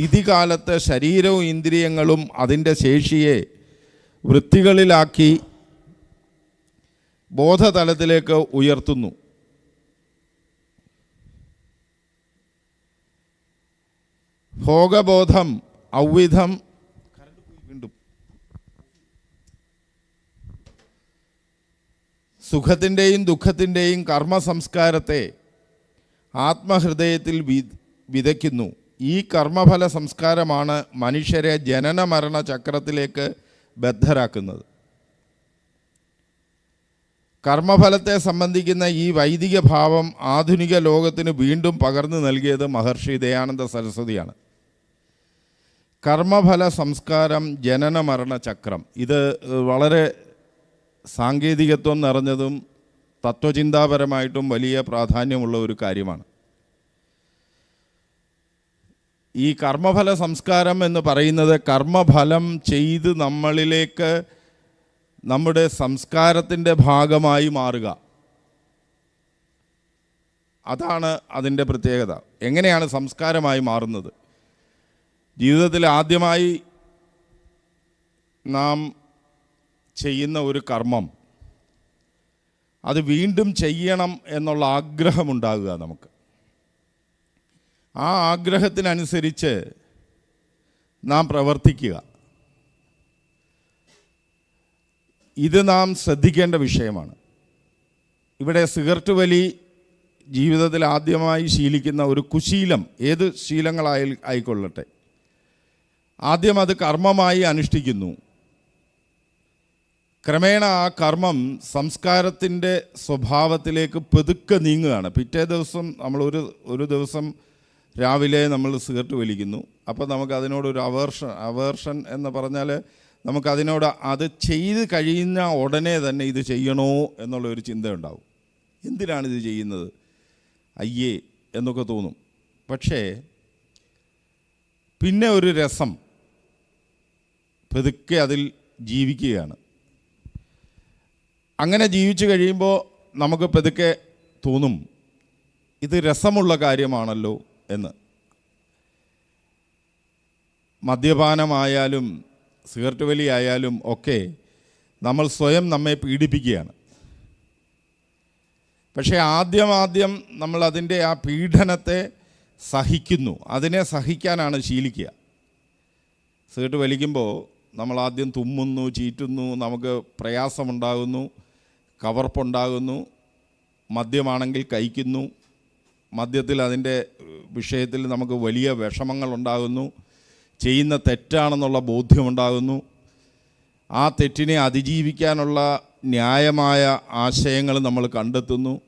സ്ഥിതികാലത്ത് ശരീരവും ഇന്ദ്രിയങ്ങളും അതിന്റെ ശേഷിയെ വൃത്തികളിലാക്കി ബോധതലത്തിലേക്ക് ഉയർത്തുന്നു. ഭോഗബോധം ഔവിധം സുഖത്തിന്റെയും ദുഃഖത്തിന്റെയും കർമ്മ സംസ്കാരത്തെ ആത്മഹൃദയത്തിൽ വിതയ്ക്കുന്നു. ഈ കർമ്മഫല സംസ്കാരമാണ് മനുഷ്യരെ ജനന മരണ ചക്രത്തിലേക്ക് ബദ്ധരാക്കുന്നത്. കർമ്മഫലത്തെ സംബന്ധിക്കുന്ന ഈ വൈദിക ഭാവം ആധുനിക ലോകത്തിന് വീണ്ടും പകർന്നു നൽകിയത് മഹർഷി ദയാനന്ദ സരസ്വതിയാണ്. കർമ്മഫല സംസ്കാരം ജനന മരണ ചക്രം. ഇത് വളരെ സാങ്കേതികത്വം നിറഞ്ഞതും തത്വചിന്താപരമായിട്ടും വലിയ പ്രാധാന്യമുള്ള ഒരു കാര്യമാണ്. ഈ കർമ്മഫല സംസ്കാരം എന്ന് പറയുന്നത് കർമ്മഫലം ചെയ്ത് നമ്മളിലേക്ക് നമ്മുടെ സംസ്കാരത്തിന്റെ ഭാഗമായി മാറുക. അതാണ് അതിന്റെ പ്രത്യേകത. എങ്ങനെയാണ് സംസ്കാരമായി മാറുന്നത്? ജീവിതത്തിൽ ആദ്യമായി നാം ചെയ്യുന്ന ഒരു കർമ്മം. അത് വീണ്ടും ചെയ്യണം എന്നുള്ള ആഗ്രഹമുണ്ടാകുക നമുക്ക്. ആ ആഗ്രഹത്തിനനുസരിച്ച് നാം പ്രവർത്തിക്കുക. ഇത് നാം ശ്രദ്ധിക്കേണ്ട വിഷയമാണ്. ഇവിടെ സിഗരറ്റ് വലി ജീവിതത്തിൽ ആദ്യമായി ശീലിക്കുന്ന ഒരു കുശീലം ഏത് ശീലങ്ങളായി ആയിക്കൊള്ളട്ടെ. ആദ്യം അത് കർമ്മമായി അനുഷ്ഠിക്കുന്നു. ക്രമേണ ആ കർമ്മം സംസ്കാരത്തിന്റെ സ്വഭാവത്തിലേക്ക് പെതുക്കെ നീങ്ങുകയാണ്. പിറ്റേ ദിവസം നമ്മൾ ഒരു ഒരു ദിവസം രാവിലെ നമ്മൾ സിഗരറ്റ് വലിക്കുന്നു. അപ്പോൾ നമുക്ക് അതിനോടൊരു അവേർഷൻ അവേർഷൻ എന്ന് പറഞ്ഞാൽ നമുക്കതിനോട് അത് ചെയ്ത് കഴിയുന്ന ഉടനെ തന്നെ ഇത് ചെയ്യണോ എന്നുള്ള ഒരു ചിന്ത ഉണ്ടാവും എന്തിനാണ് ഇത് ചെയ്യുന്നത്? അയ്യേ എന്നൊക്കെ തോന്നും. പക്ഷേ പിന്നെ ഒരു രസം പെതുക്കെ അതിൽ ജീവിക്കുകയാണ്. അങ്ങനെ ജീവിച്ചു കഴിയുമ്പോൾ നമുക്ക് പെതുക്കെ തോന്നും. ഇത് രസമുള്ള കാര്യമാണല്ലോ. എന്ന്. മദ്യപാനമായാലും സിഗരറ്റ് വലി ആയാലും ഒക്കെ നമ്മൾ സ്വയം നമ്മെ പീഡിപ്പിക്കുകയാണ്. പക്ഷേ ആദ്യം ആദ്യം നമ്മൾ അതിന്റെ ആ പീഡനത്തെ സഹിക്കുന്നു. അതിനെ സഹിക്കാനാണ് ശീലിക്കുക. സിഗരറ്റ് വലിക്കുമ്പോൾ നമ്മൾ ആദ്യം തുമ്മുന്നു ചീറ്റുന്നു നമുക്ക് പ്രയാസമുണ്ടാകുന്നു കവർപ്പുണ്ടാകുന്നു മദ്യമാണെങ്കിൽ കഴിക്കുന്നു മദ്യത്തിൽ അതിന്റെ വിഷയത്തിൽ നമുക്ക് വലിയ വിഷമങ്ങൾ ഉണ്ടാകുന്നു ചെയ്യുന്ന തെറ്റാണെന്നുള്ള ബോധ്യമുണ്ടാകുന്നു. ആ തെറ്റിനെ അതിജീവിക്കാനുള്ള ന്യായമായ ആശയങ്ങൾ നമ്മൾ കണ്ടെത്തുന്നു.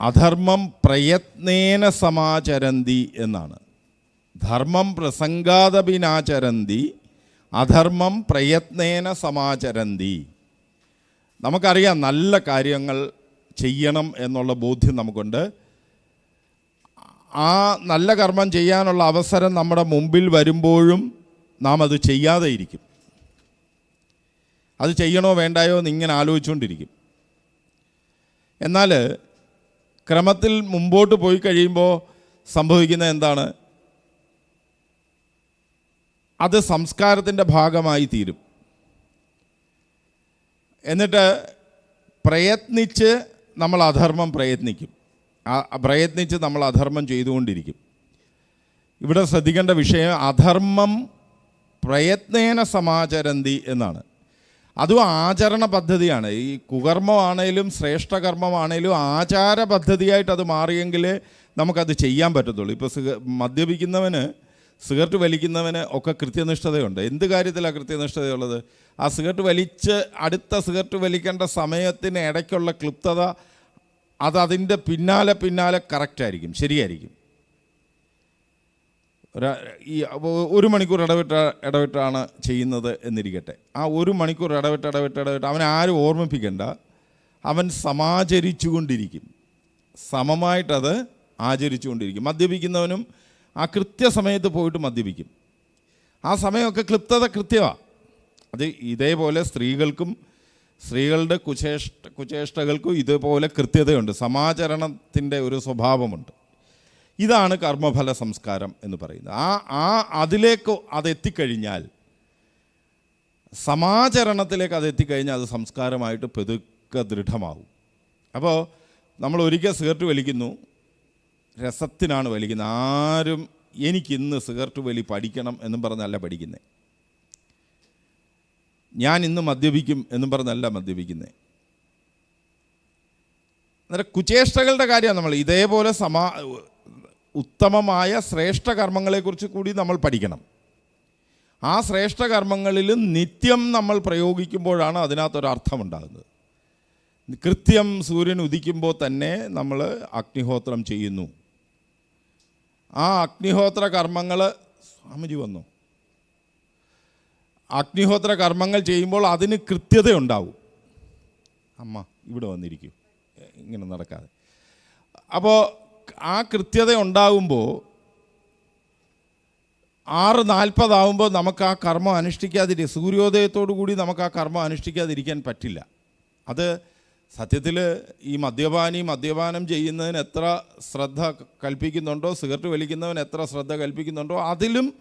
അധർമ്മം പ്രയത്നേന സമാചരന്തി എന്നാണ്. ധർമ്മം പ്രസംഗാതപിനാചരന്തി അധർമ്മം പ്രയത്നേന സമാചരന്തി. നമുക്കറിയാം നല്ല കാര്യങ്ങൾ ചെയ്യണം എന്നുള്ള ബോധ്യം നമുക്കുണ്ട്. ആ നല്ല കർമ്മം ചെയ്യാനുള്ള അവസരം നമ്മുടെ മുമ്പിൽ വരുമ്പോഴും നാം അത് ചെയ്യാതെ ഇരിക്കും അത് ചെയ്യണോ വേണ്ടായോ എന്ന് ഇങ്ങനെ ആലോചിച്ചുകൊണ്ടിരിക്കും. എന്നാൽ ക്രമത്തിൽ മുമ്പോട്ട് പോയി കഴിയുമ്പോൾ സംഭവിക്കുന്നത് എന്താണ്? അത് സംസ്കാരത്തിന്റെ ഭാഗമായി തീരും. എന്നിട്ട് പ്രയത്നിച്ച് നമ്മൾ അധർമ്മം പ്രയത്നിക്കും. പ്രയത്നിച്ച് നമ്മൾ അധർമ്മം ചെയ്തുകൊണ്ടിരിക്കും. ഇവിടെ ശ്രദ്ധിക്കേണ്ട വിഷയം അധർമ്മം പ്രയത്നേന സമാചരന്തി എന്നാണ്. അതും ആചരണ പദ്ധതിയാണ്. ഈ കുകർമ്മമാണേലും ശ്രേഷ്ഠകർമ്മമാണേലും ആചാര പദ്ധതിയായിട്ട് അത് മാറിയെങ്കിൽ നമുക്കത് ചെയ്യാൻ പറ്റത്തുള്ളൂ. ഇപ്പോൾ മദ്യപിക്കുന്നവന് സിഗരറ്റ് വലിക്കുന്നവന് ഒക്കെ കൃത്യനിഷ്ഠതയുണ്ട്. എന്ത് കാര്യത്തിലാണ് കൃത്യനിഷ്ഠതയുള്ളത്? ആ സിഗരറ്റ് വലിച്ച് അടുത്ത സിഗരറ്റ് വലിക്കേണ്ട സമയത്തിന് ഇടയ്ക്കുള്ള ക്ലിപ്തത അത് അതിന്റെ പിന്നാലെ പിന്നാലെ കറക്റ്റായിരിക്കും ശരിയായിരിക്കും. ഈ ഒരു മണിക്കൂർ ഇടവിട്ട ഇടവിട്ടാണ് ചെയ്യുന്നത് എന്നിരിക്കട്ടെ. ആ ഒരു മണിക്കൂർ ഇടവിട്ട് ഇടവിട്ട് ഇടവിട്ട് അവൻ ആരും ഓർമ്മിപ്പിക്കേണ്ട. അവൻ സമാചരിച്ചുകൊണ്ടിരിക്കും. സമമായിട്ടത് ആചരിച്ചുകൊണ്ടിരിക്കും. മദ്യപിക്കുന്നവനും ആ കൃത്യസമയത്ത് പോയിട്ട് മദ്യപിക്കും. ആ സമയമൊക്കെ ക്ലിപ്തത കൃത്യമാണ് അത് ഇതേപോലെ സ്ത്രീകൾക്കും സ്ത്രീകളുടെ കുചേഷ്ട കുചേഷ്ടകൾക്കും ഇതുപോലെ കൃത്യതയുണ്ട്. സമാചരണത്തിന്റെ ഒരു സ്വഭാവമുണ്ട്. ഇതാണ് കർമ്മഫല സംസ്കാരം എന്ന് പറയുന്നത്. ആ ആ അതിലേക്ക് അതെത്തിക്കഴിഞ്ഞാൽ സമാചരണത്തിലേക്ക് അതെത്തിക്കഴിഞ്ഞാൽ അത് സംസ്കാരമായിട്ട് പെതുക്കെ ദൃഢമാവും അപ്പോൾ നമ്മൾ ഒരിക്കൽ സിഗരറ്റ് വലിക്കുന്നു രസത്തിനാണ് വലിക്കുന്നത്. ആരും എനിക്കിന്ന് സിഗരറ്റ് വലി പഠിക്കണം എന്നും പറഞ്ഞല്ല പഠിക്കുന്നത് ഞാൻ ഇന്ന് മദ്യപിക്കും എന്നും പറഞ്ഞല്ല മദ്യപിക്കുന്നത് അന്നേരം കുചേഷ്ടകളുടെ കാര്യമാണ് നമ്മൾ ഇതേപോലെ സമാ ഉത്തമമായ ശ്രേഷ്ഠ കർമ്മങ്ങളെക്കുറിച്ച് കൂടി നമ്മൾ പഠിക്കണം. ആ ശ്രേഷ്ഠ കർമ്മങ്ങളിൽ നിത്യം നമ്മൾ പ്രയോഗിക്കുമ്പോഴാണ് അതിനകത്തൊരർത്ഥമുണ്ടാകുന്നത്. കൃത്യം സൂര്യൻ ഉദിക്കുമ്പോൾ തന്നെ നമ്മൾ അഗ്നിഹോത്രം ചെയ്യുന്നു. ആ അഗ്നിഹോത്ര കർമ്മങ്ങൾ സ്വാമിജി വന്നു. അഗ്നിഹോത്ര കർമ്മങ്ങൾ ചെയ്യുമ്പോൾ അതിന് കൃത്യതയുണ്ടാവും. അമ്മ ഇവിടെ വന്നിരിക്കും. ഇങ്ങനെ നടക്കാതെ. അപ്പോൾ ആ കൃത്യത ഉണ്ടാവുമ്പോൾ ആറ് നാൽപ്പതാവുമ്പോൾ നമുക്ക് ആ കർമ്മം അനുഷ്ഠിക്കാതിരിക്കുക സൂര്യോദയത്തോടു കൂടി നമുക്ക് ആ കർമ്മം അനുഷ്ഠിക്കാതിരിക്കാൻ പറ്റില്ല. അത് സത്യത്തിൽ ഈ മദ്യപാനി മദ്യപാനം ചെയ്യുന്നതിന് എത്ര ശ്രദ്ധ കൽപ്പിക്കുന്നുണ്ടോ സിഗരറ്റ് വലിക്കുന്നവൻ എത്ര ശ്രദ്ധ കൽപ്പിക്കുന്നുണ്ടോ അതിലും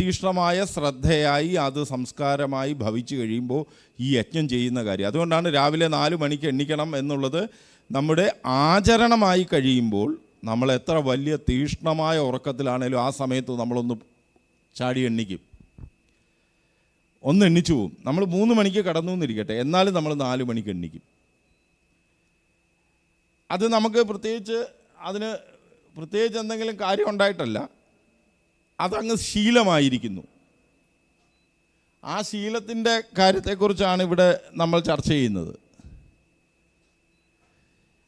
തീക്ഷ്ണമായ ശ്രദ്ധയായി അത് സംസ്കാരമായി ഭവിച്ചു കഴിയുമ്പോൾ ഈ യജ്ഞം ചെയ്യുന്ന കാര്യം. അതുകൊണ്ടാണ് രാവിലെ നാല് മണിക്ക് എണ്ണിക്കണം എന്നുള്ളത് നമ്മുടെ ആചരണമായി കഴിയുമ്പോൾ നമ്മൾ എത്ര വലിയ തീക്ഷ്ണമായ ഉറക്കത്തിലാണേലും ആ സമയത്ത് നമ്മളൊന്ന് ചാടി എണ്ണിക്കും. ഒന്ന് എണ്ണിച്ചു പോവും. നമ്മൾ മൂന്ന് മണിക്ക് കടന്നു എന്നിരിക്കട്ടെ എന്നാലും നമ്മൾ നാല് മണിക്ക് എണ്ണിക്കും. അത് നമുക്ക് പ്രത്യേകിച്ച് അതിന് പ്രത്യേകിച്ച് എന്തെങ്കിലും കാര്യം ഉണ്ടായിട്ടല്ല. അതങ്ങ് ശീലമായിരിക്കുന്നു. ആ ശീലത്തിന്റെ കാര്യത്തെക്കുറിച്ചാണ് ഇവിടെ നമ്മൾ ചർച്ച ചെയ്യുന്നത്.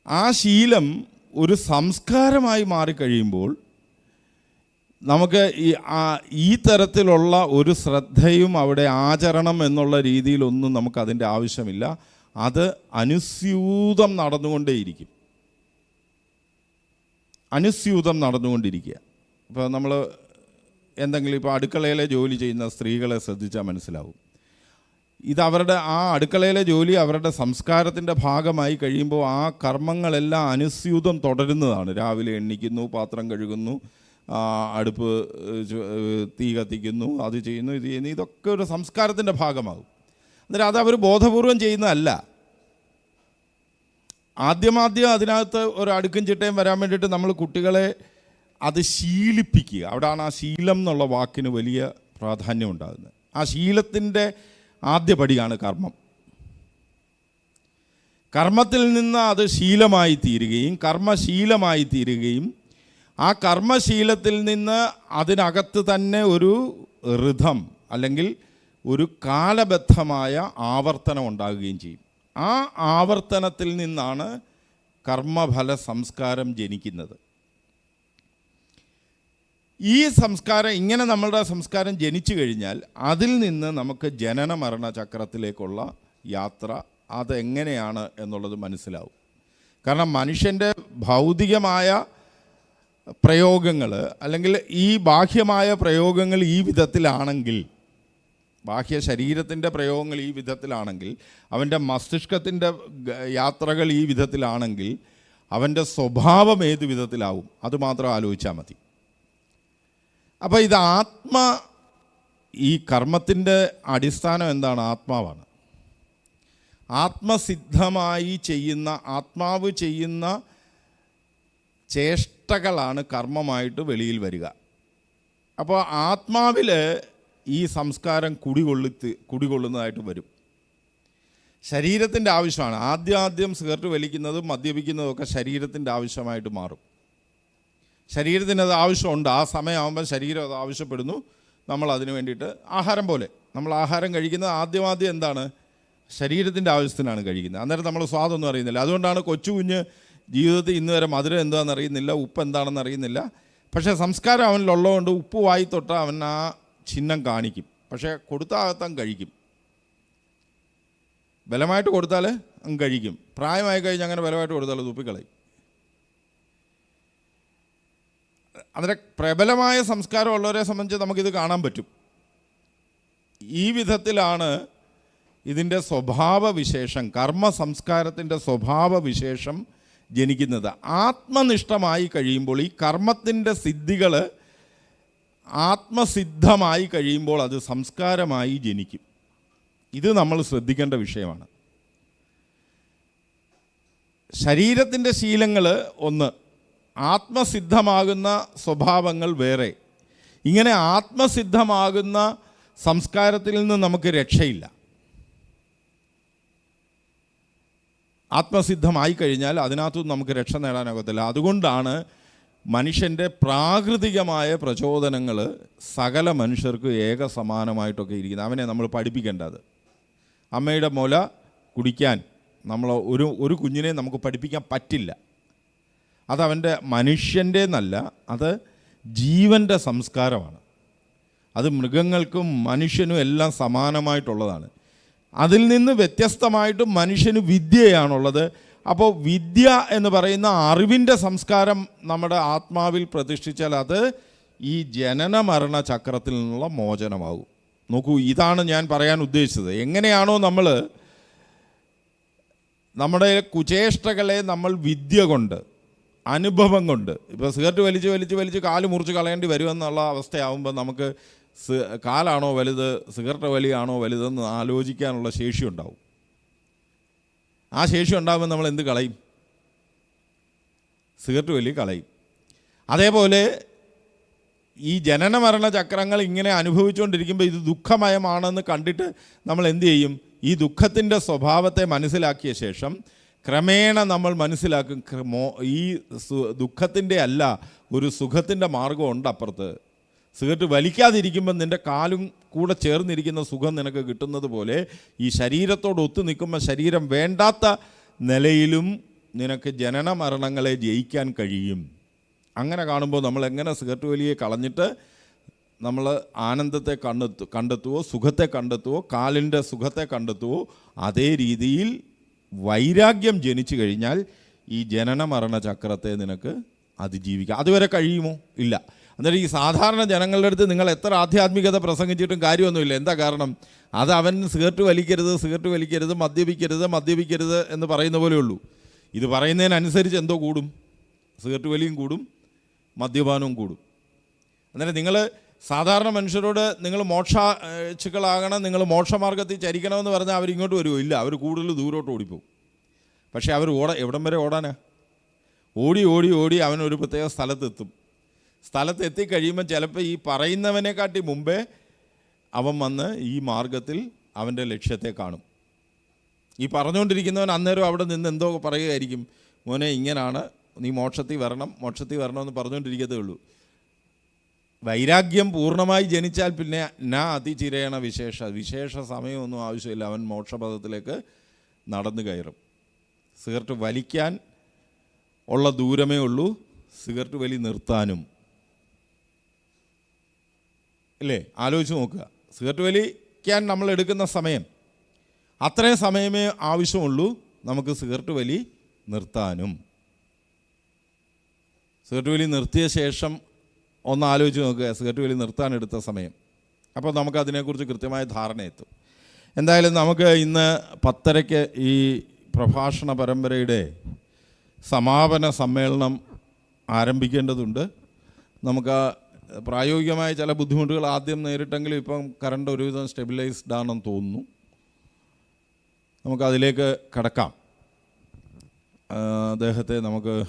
ആ ശീലം ഒരു സംസ്കാരമായി മാറിക്കഴിയുമ്പോൾ നമുക്ക് ഈ ഈ തരത്തിലുള്ള ഒരു ശ്രദ്ധയും അവിടെ ആചരണം എന്നുള്ള രീതിയിലൊന്നും നമുക്കതിന്റെ ആവശ്യമില്ല. അത് അനുസ്യൂതം നടന്നുകൊണ്ടേയിരിക്കും. അനുസ്യൂതം നടന്നുകൊണ്ടിരിക്കുക. ഇപ്പോൾ നമ്മൾ എന്തെങ്കിലും ഇപ്പോൾ അടുക്കളയിലെ ജോലി ചെയ്യുന്ന സ്ത്രീകളെ ശ്രദ്ധിച്ചാൽ മനസ്സിലാവും. ഇത് അവരുടെ ആ അടുക്കളയിലെ ജോലി അവരുടെ സംസ്കാരത്തിന്റെ ഭാഗമായി കഴിയുമ്പോൾ ആ കർമ്മങ്ങളെല്ലാം അനുസ്യൂതം തുടരുന്നതാണ്. രാവിലെ എണ്ണിക്കുന്നു പാത്രം കഴുകുന്നു അടുപ്പ് തീ കത്തിക്കുന്നു അത് ചെയ്യുന്നു ഇത് ചെയ്യുന്നു ഇതൊക്കെ ഒരു സംസ്കാരത്തിന്റെ ഭാഗമാകും. അന്നേരം അത് അവർ ബോധപൂർവം ചെയ്യുന്നതല്ല. ആദ്യമാദ്യം അതിനകത്ത് ഒരു അടുക്കും ചിട്ടയും വരാൻ വേണ്ടിയിട്ട് നമ്മൾ കുട്ടികളെ അത് ശീലിപ്പിക്കുക. അവിടെയാണ് ആ ശീലം എന്നുള്ള വാക്കിന് വലിയ പ്രാധാന്യം ഉണ്ടാകുന്നത്. ആ ശീലത്തിന്റെ ആദ്യ പടിയാണ് കർമ്മം. കർമ്മത്തിൽ നിന്ന് അത് ശീലമായി തീരുകയും കർമ്മശീലമായി തീരുകയും ആ കർമ്മശീലത്തിൽ നിന്ന് അതിനകത്ത് തന്നെ ഒരു ഋതം അല്ലെങ്കിൽ ഒരു കാലബദ്ധമായ ആവർത്തനം ഉണ്ടാകുകയും ചെയ്യും. ആ ആവർത്തനത്തിൽ നിന്നാണ് കർമ്മഫല സംസ്കാരം ജനിക്കുന്നത്. ഈ സംസ്കാരം ഇങ്ങനെ നമ്മളുടെ സംസ്കാരം ജനിച്ചു കഴിഞ്ഞാൽ അതിൽ നിന്ന് നമുക്ക് ജനന മരണ ചക്രത്തിലേക്കുള്ള യാത്ര അതെങ്ങനെയാണ് എന്നുള്ളത് മനസ്സിലാവും. കാരണം മനുഷ്യന്റെ ഭൗതികമായ പ്രയോഗങ്ങൾ അല്ലെങ്കിൽ ഈ ബാഹ്യമായ പ്രയോഗങ്ങൾ ഈ വിധത്തിലാണെങ്കിൽ ബാഹ്യ ശരീരത്തിന്റെ പ്രയോഗങ്ങൾ ഈ വിധത്തിലാണെങ്കിൽ അവന്റെ മസ്തിഷ്കത്തിന്റെ യാത്രകൾ ഈ വിധത്തിലാണെങ്കിൽ അവന്റെ സ്വഭാവം ഏത് വിധത്തിലാവും? അതുമാത്രം ആലോചിച്ചാൽ മതി. അപ്പോൾ ഇത് ആത്മ ഈ കർമ്മത്തിന്റെ അടിസ്ഥാനം എന്താണ്? ആത്മാവാണ്. ആത്മസിദ്ധമായി ചെയ്യുന്ന ആത്മാവ് ചെയ്യുന്ന ചേഷ്ടകളാണ് കർമ്മമായിട്ട് വെളിയിൽ വരിക. അപ്പോൾ ആത്മാവിൽ ഈ സംസ്കാരം കുടികൊള്ളിത്ത് കുടികൊള്ളുന്നതായിട്ട് വരും. ശരീരത്തിന്റെ ആവശ്യമാണ്. ആദ്യം ആദ്യം സിഗരറ്റ് വലിക്കുന്നതും മദ്യപിക്കുന്നതുമൊക്കെ ശരീരത്തിന്റെ ആവശ്യമായിട്ട് മാറും. ശരീരത്തിന് അത് ആവശ്യമുണ്ട്. ആ സമയമാകുമ്പോൾ ശരീരം അത് ആവശ്യപ്പെടുന്നു. നമ്മൾ അതിന് വേണ്ടിയിട്ട് ആഹാരം പോലെ. നമ്മൾ ആഹാരം കഴിക്കുന്നത് ആദ്യം ആദ്യം എന്താണ്? ശരീരത്തിന്റെ ആവശ്യത്തിനാണ് കഴിക്കുന്നത്. അന്നേരം നമ്മൾ സ്വാദൊന്നും അറിയുന്നില്ല. അതുകൊണ്ടാണ് കൊച്ചു കുഞ്ഞ് ജീവിതത്തിൽ ഇന്ന് വരെ മധുരം എന്താണെന്ന് അറിയുന്നില്ല ഉപ്പ് എന്താണെന്ന് അറിയുന്നില്ല. പക്ഷേ സംസ്കാരം അവനിലുള്ളതുകൊണ്ട് ഉപ്പ് വായി തൊട്ട് അവൻ ആ ചിഹ്നം കാണിക്കും. പക്ഷേ കൊടുത്താകത്താൻ കഴിക്കും. ബലമായിട്ട് കൊടുത്താൽ അങ്ങ് കഴിക്കും. പ്രായമായി കഴിഞ്ഞ് അങ്ങനെ ബലമായിട്ട് കൊടുത്താൽ തുപ്പിക്കളയും. അതിന്റെ പ്രബലമായ സംസ്കാരമുള്ളവരെ സംബന്ധിച്ച് നമുക്കിത് കാണാൻ പറ്റും. ഈ വിധത്തിലാണ് ഇതിന്റെ സ്വഭാവ വിശേഷം കർമ്മ സംസ്കാരത്തിന്റെ സ്വഭാവ വിശേഷം ജനിക്കുന്നത്. ആത്മനിഷ്ഠമായി കഴിയുമ്പോൾ ഈ കർമ്മത്തിന്റെ സിദ്ധികൾ ആത്മസിദ്ധമായി കഴിയുമ്പോൾ അത് സംസ്കാരമായി ജനിക്കും. ഇത് നമ്മൾ ശ്രദ്ധിക്കേണ്ട വിഷയമാണ്. ശരീരത്തിന്റെ ശീലങ്ങൾ ഒന്ന് ആത്മസിദ്ധമാകുന്ന സ്വഭാവങ്ങൾ വേറെ. ഇങ്ങനെ ആത്മസിദ്ധമാകുന്ന സംസ്കാരത്തിൽ നിന്ന് നമുക്ക് രക്ഷയില്ല. ആത്മസിദ്ധമായി കഴിഞ്ഞാൽ അതിനകത്തുനിന്ന് നമുക്ക് രക്ഷ നേടാനാകത്തില്ല അതുകൊണ്ടാണ് മനുഷ്യന്റെ പ്രാകൃതികമായ പ്രചോദനങ്ങൾ സകല മനുഷ്യർക്ക് ഏക സമാനമായിട്ടൊക്കെ ഇരിക്കുന്നത് അവനെ നമ്മൾ പഠിപ്പിക്കേണ്ടത്. അമ്മയുടെ മുല കുടിക്കാൻ നമ്മൾ ഒരു ഒരു കുഞ്ഞിനെ നമുക്ക് പഠിപ്പിക്കാൻ പറ്റില്ല. അതവന്റെ മനുഷ്യന്റെ എന്നല്ല അത് ജീവന്റെ സംസ്കാരമാണ്. അത് മൃഗങ്ങൾക്കും മനുഷ്യനും എല്ലാം സമാനമായിട്ടുള്ളതാണ്. അതിൽ നിന്ന് വ്യത്യസ്തമായിട്ട് മനുഷ്യന് വിദ്യയാണുള്ളത്. അപ്പോൾ വിദ്യ എന്ന് പറയുന്ന അറിവിന്റെ സംസ്കാരം നമ്മുടെ ആത്മാവിൽ പ്രതിഷ്ഠിച്ചാൽ അത് ഈ ജനന മരണ ചക്രത്തിൽ നിന്നുള്ള മോചനമാകും. നോക്കൂ ഇതാണ് ഞാൻ പറയാൻ ഉദ്ദേശിച്ചത്. എങ്ങനെയാണോ നമ്മൾ നമ്മുടെ കുചേഷ്ടകളെ നമ്മൾ വിദ്യ കൊണ്ട് അനുഭവം കൊണ്ട് ഇപ്പോൾ സിഗരറ്റ് വലിച്ച് വലിച്ച് വലിച്ച് കാൽ മുറിച്ച് കളയേണ്ടി വരുമെന്നുള്ള അവസ്ഥയാവുമ്പോൾ നമുക്ക് കാലാണോ വലുത് സിഗരറ്റ് വലിയാണോ വലുതെന്ന് ആലോചിക്കാനുള്ള ശേഷി ഉണ്ടാവും ആ ശേഷി ഉണ്ടാകുമ്പോൾ നമ്മൾ എന്ത് കളയും? സിഗരറ്റ് വലി കളയും. അതേപോലെ ഈ ജനന മരണ ചക്രങ്ങൾ ഇങ്ങനെ അനുഭവിച്ചുകൊണ്ടിരിക്കുമ്പോൾ ഇത് ദുഃഖമയമാണെന്ന് കണ്ടിട്ട് നമ്മൾ എന്ത് ചെയ്യും? ഈ ദുഃഖത്തിന്റെ സ്വഭാവത്തെ മനസ്സിലാക്കിയ ശേഷം ക്രമേണ നമ്മൾ മനസ്സിലാക്കും ഈ ദുഃഖത്തിന്റെ അല്ല ഒരു സുഖത്തിന്റെ മാർഗമുണ്ട് അപ്പുറത്ത്. സിഗരറ്റ് വലിക്കാതിരിക്കുമ്പോൾ നിന്റെ കാലും കൂടെ ചേർന്നിരിക്കുന്ന സുഖം നിനക്ക് കിട്ടുന്നത് പോലെ ഈ ശരീരത്തോട് ഒത്തു നിൽക്കുമ്പോൾ ശരീരം വേണ്ടാത്ത നിലയിലും നിനക്ക് ജനന മരണങ്ങളെ ജയിക്കാൻ കഴിയും. അങ്ങനെ കാണുമ്പോൾ നമ്മൾ എങ്ങനെ സിഗരറ്റ് വലിയെ കളഞ്ഞിട്ട് നമ്മൾ ആനന്ദത്തെ കണ്ടെത്തു കണ്ടെത്തുവോ സുഖത്തെ കണ്ടെത്തുവോ കാലിന്റെ സുഖത്തെ കണ്ടെത്തുവോ അതേ രീതിയിൽ വൈരാഗ്യം ജനിച്ചു കഴിഞ്ഞാൽ ഈ ജനന മരണ ചക്രത്തെ നിനക്ക് അതിജീവിക്കാം. അതുവരെ കഴിയുമോ? ഇല്ല. അന്നേരം ഈ സാധാരണ ജനങ്ങളുടെ അടുത്ത് നിങ്ങൾ എത്ര ആധ്യാത്മികത പ്രസംഗിച്ചിട്ടും കാര്യമൊന്നുമില്ല. എന്താ കാരണം? അത് അവൻ സിഗരറ്റ് വലിക്കരുത് സിഗരറ്റ് വലിക്കരുത് മദ്യപിക്കരുത് മദ്യപിക്കരുത് എന്ന് പറയുന്ന പോലെ ഉള്ളൂ. ഇത് പറയുന്നതിനനുസരിച്ച് എന്തോ കൂടും? സിഗരറ്റ് വലിയും കൂടും മദ്യപാനവും കൂടും. അന്നേരം നിങ്ങൾ സാധാരണ മനുഷ്യരോട് നിങ്ങൾ മോക്ഷാച്ചുക്കളാകണം നിങ്ങൾ മോക്ഷമാർഗത്തിൽ ചരിക്കണമെന്ന് പറഞ്ഞാൽ അവരിങ്ങോട്ട് വരുമോ ഇല്ല അവർ കൂടുതൽ ദൂരോട്ട് ഓടിപ്പോകും പക്ഷേ അവർ ഓട എവിടം വരെ ഓടാനാ? ഓടി ഓടി ഓടി അവനൊരു പ്രത്യേക സ്ഥലത്തെത്തും. സ്ഥലത്ത് എത്തിക്കഴിയുമ്പോൾ ചിലപ്പോൾ ഈ പറയുന്നവനെക്കാട്ടി മുമ്പേ അവൻ വന്ന് ഈ മാർഗത്തിൽ അവന്റെ ലക്ഷ്യത്തെ കാണും. ഈ പറഞ്ഞുകൊണ്ടിരിക്കുന്നവൻ അന്നേരം അവിടെ നിന്ന് എന്തോ പറയുകയായിരിക്കും മോനെ ഇങ്ങനാണ് നീ മോക്ഷത്തിൽ വരണം മോക്ഷത്തിൽ വരണമെന്ന് പറഞ്ഞുകൊണ്ടിരിക്കത്തേ ഉള്ളൂ. വൈരാഗ്യം പൂർണമായി ജനിച്ചാൽ പിന്നെ നാ അതിചിരയണ വിശേഷ വിശേഷ സമയമൊന്നും ആവശ്യമില്ല. അവൻ മോക്ഷപഥത്തിലേക്ക് നടന്നു കയറും. സിഗരറ്റ് വലിക്കാൻ ഉള്ള ദൂരമേ ഉള്ളൂ സിഗരറ്റ് വലി നിർത്താനും. അല്ലേ ആലോചിച്ച് നോക്കുക. സിഗരറ്റ് വലിക്കാൻ നമ്മൾ എടുക്കുന്ന സമയം. അത്രയും സമയമേ ആവശ്യമുള്ളൂ നമുക്ക് സിഗരറ്റ് വലി നിർത്താനും. സിഗരറ്റ് വലി നിർത്തിയ ശേഷം ഒന്ന് ആലോചിച്ച് നോക്കുക. സിഗരറ്റ് വലി നിർത്താൻ എടുത്ത സമയം. അപ്പോൾ നമുക്ക് അതിനെക്കുറിച്ച് കൃത്യമായ ധാരണ എത്തും. എന്തായാലും നമുക്ക് ഇന്ന് പത്തരയ്ക്ക് ഈ പ്രഭാഷണ പരമ്പരയുടെ സമാപന സമ്മേളനം ആരംഭിക്കേണ്ടതുണ്ട്. നമുക്ക് പ്രായോഗികമായ ചില ബുദ്ധിമുട്ടുകൾ ആദ്യം നേരിട്ടെങ്കിലും ഇപ്പം കറണ്ട് ഒരുവിധം സ്റ്റെബിലൈസ്ഡ് ആണെന്ന് തോന്നുന്നു. നമുക്കതിലേക്ക് കടക്കാം. അദ്ദേഹത്തെ നമുക്ക്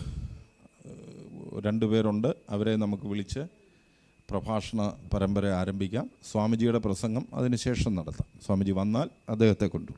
രണ്ട് പേരുണ്ട്. അവരെ നമുക്ക് വിളിച്ച് പ്രഭാഷണ പരമ്പര ആരംഭിക്കാം. സ്വാമിജിയുടെ പ്രസംഗം അതിനുശേഷം നടത്താം. സ്വാമിജി വന്നാൽ അദ്ദേഹത്തെ കൊണ്ടു